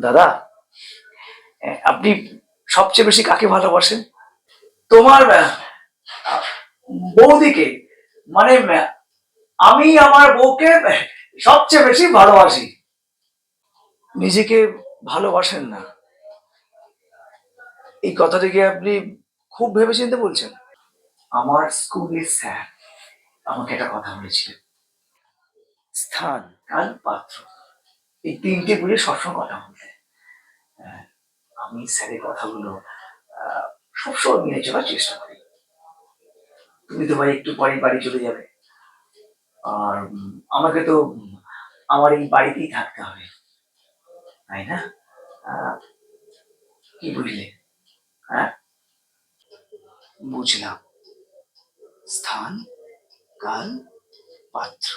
দাদা আপনি সবচেয়ে বেশি কাকে ভালোবাসেন? তোমার বৌদিকে। মানে আমি আমার বউকে সবচেয়ে বেশি ভালোবাসি। নিজেকে ভালোবাসেন না। এই কথাটিকে আপনি খুব ভেবেচিন্তে বলছেন। আমার স্কুলের স্যার আমাকে একটা কথা বলেছিলেন। স্থান কাল পাত্র এই তিনটে বলে সবসময় কথা বলতে আহ, আমি স্যারের কথাগুলো সবসময় মেনে চলার চেষ্টা করি। তুমি তো ভাই একটু পরে বাড়ি চলে যাবে। আর আমাকে তো আমার এই বাড়িতেই থাকতে হবে। তাই না? কি বুঝলে? হ্যাঁ? বুঝলাম। স্থান কাল পাত্র।